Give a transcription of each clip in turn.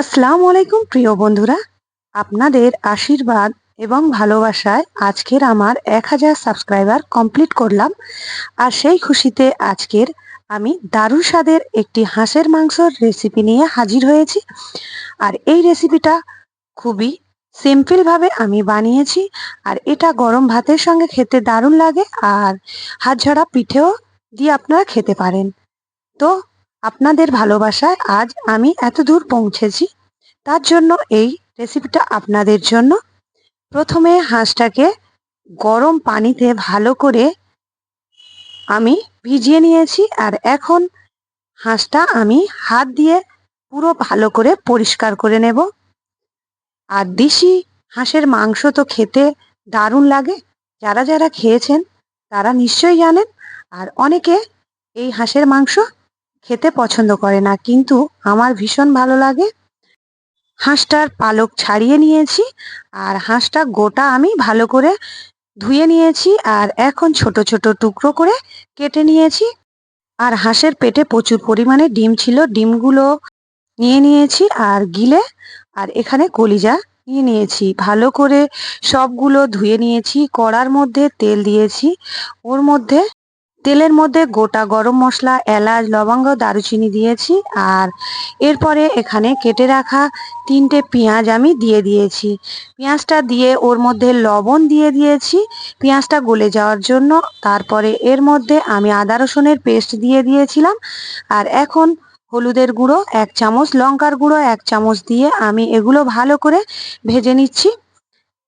আসসালামু আলাইকুম, প্রিয় বন্ধুরা। আপনাদের আশীর্বাদ এবং ভালোবাসায় আজকের আমার এক হাজার সাবস্ক্রাইবার কমপ্লিট করলাম। আর সেই খুশিতে আজকের আমি দারুণ স্বাদের একটি হাঁসের মাংসর রেসিপি নিয়ে হাজির হয়েছি। আর এই রেসিপিটা খুবই সিম্পলভাবে আমি বানিয়েছি। আর এটা গরম ভাতের সঙ্গে খেতে দারুণ লাগে। আর হাত ঝাড়া পিঠেও দিয়ে আপনারা খেতে পারেন। তো আপনাদের ভালোবাসায় আজ আমি এত দূর পৌঁছেছি। তার জন্য এই রেসিপিটা আপনাদের জন্য। প্রথমে হাঁসটাকে গরম পানিতে ভালো করে আমি ভিজিয়ে নিয়েছি আর এখন হাঁসটা আমি হাত দিয়ে পুরো ভালো করে পরিষ্কার করে নেব। আর দেশি হাঁসের মাংস তো খেতে দারুণ লাগে। যারা যারা খেয়েছেন তারা নিশ্চয়ই জানেন। আর অনেকে এই হাঁসের মাংস খেতে পছন্দ করে না, কিন্তু আমার ভীষণ ভালো লাগে। হাঁসটার পালক ছাড়িয়ে নিয়েছি, আর হাঁসটা গোটা আমি ভালো করে ধুয়ে নিয়েছি, আর এখন ছোট ছোট টুকরো করে কেটে নিয়েছি। আর হাঁসের পেটে প্রচুর পরিমাণে ডিম ছিল, ডিমগুলো নিয়ে নিয়েছি আর গিলে, আর এখানে কলিজা নিয়ে নিয়েছি। ভালো করে সবগুলো ধুয়ে নিয়েছি, কড়ার মধ্যে তেল দিয়েছি, ওর মধ্যে তেলের মধ্যে গোটা গরম মশলা, এলাচ, লবঙ্গ, দারুচিনি দিয়েছি আর এরপরে এখানে কেটে রাখা তিনটে পেঁয়াজ আমি দিয়ে দিয়েছি। পেঁয়াজটা দিয়ে ওর মধ্যে লবণ দিয়ে দিয়েছি। পেঁয়াজটা গলে যাওয়ার জন্য তারপরে এর মধ্যে আমি আদা রসুনের পেস্ট দিয়ে দিয়েছিলাম। আর এখন হলুদের গুঁড়ো, এক চামচ লঙ্কার গুঁড়ো, এক চামচ দিয়ে আমি এগুলো ভালো করে ভেজে নিচ্ছি।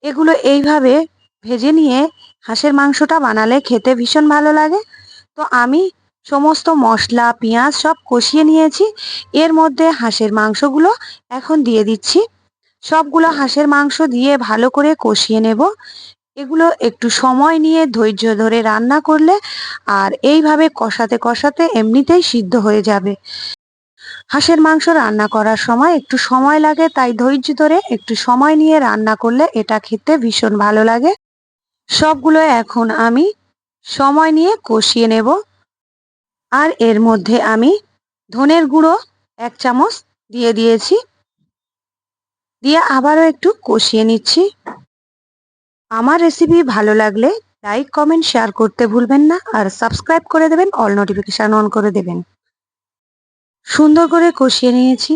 এগুলো এইভাবে ভেজে নিয়ে হাঁসের মাংসটা বানালে খেতে ভীষণ ভালো লাগে। তো আমি সমস্ত মশলা, পেঁয়াজ সব কষিয়ে নিয়েছি। এর মধ্যে হাঁসের মাংসগুলো এখন দিয়ে দিচ্ছি। সবগুলো হাঁসের মাংস দিয়ে ভালো করে কষিয়ে নেব। এগুলো একটু সময় নিয়ে ধৈর্য ধরে রান্না করলে আর এইভাবে কষাতে কষাতে এমনিতেই সিদ্ধ হয়ে যাবে। হাঁসের মাংস রান্না করার সময় একটু সময় লাগে, তাই ধৈর্য ধরে একটু সময় নিয়ে রান্না করলে এটা খেতে ভীষণ ভালো লাগে। সবগুলো এখন আমি সময় নিয়ে কষিয়ে নেব। আর এর মধ্যে আমি ধনের গুঁড়ো এক চামচ দিয়ে দিয়েছি। দিয়ে আবারও একটু কষিয়ে নিচ্ছি। আমার রেসিপি ভালো লাগলে লাইক কমেন্ট শেয়ার করতে ভুলবেন না। আর সাবস্ক্রাইব করে দেবেন অল নোটিফিকেশান অন করে দেবেন। সুন্দর করে কষিয়ে নিয়েছি।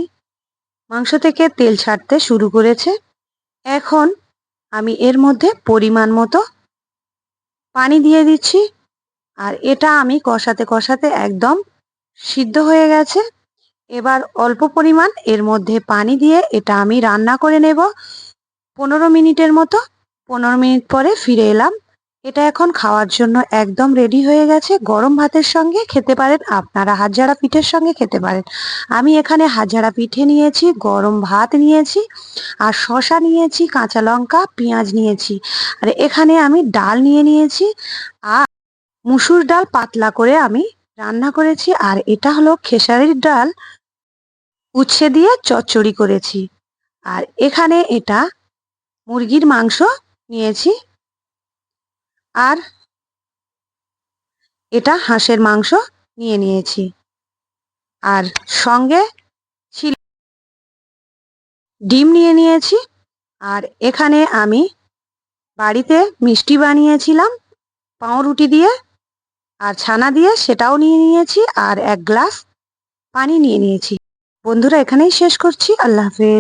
মাংস থেকে তেল ছাড়তে শুরু করেছে। এখন আমি এর মধ্যে পরিমাণ মতো পানি দিয়ে দিচ্ছি। আর এটা আমি কষাতে কষাতে একদম সিদ্ধ হয়ে গেছে। এবার অল্প পরিমাণ এর মধ্যে পানি দিয়ে এটা আমি রান্না করে নেব। পনেরো মিনিটের মতো, পনেরো মিনিট পরে ফিরে এলাম। এটা এখন খাওয়ার জন্য একদম রেডি হয়ে গেছে। গরম ভাতের সঙ্গে খেতে পারেন আপনারা, হাজারা পিঠের সঙ্গে খেতে পারেন। আমি এখানে হাজারা পিঠে নিয়েছি, গরম ভাত নিয়েছি, আর শশা নিয়েছি, কাঁচা লঙ্কা, পেঁয়াজ নিয়েছি। আর এখানে আমি ডাল নিয়ে নিয়েছি, আর মুসুর ডাল পাতলা করে আমি রান্না করেছি, আর এটা হলো খেসারির ডাল। উচ্ছে দিয়ে চচ্চড়ি করেছি। আর এখানে এটা মুরগির মাংস নিয়েছি। আর এটা হাঁসের মাংস নিয়ে নিয়েছি। আর সঙ্গে ছিল ডিম নিয়ে নিয়েছি। আর এখানে আমি বাড়িতে মিষ্টি বানিয়েছিলাম, পাউরুটি দিয়ে আর ছানা দিয়ে সেটাও নিয়ে নিয়েছি। আর এক গ্লাস পানি নিয়ে নিয়েছি। বন্ধুরা, এখানেই শেষ করছি। আল্লাহ হাফেজ।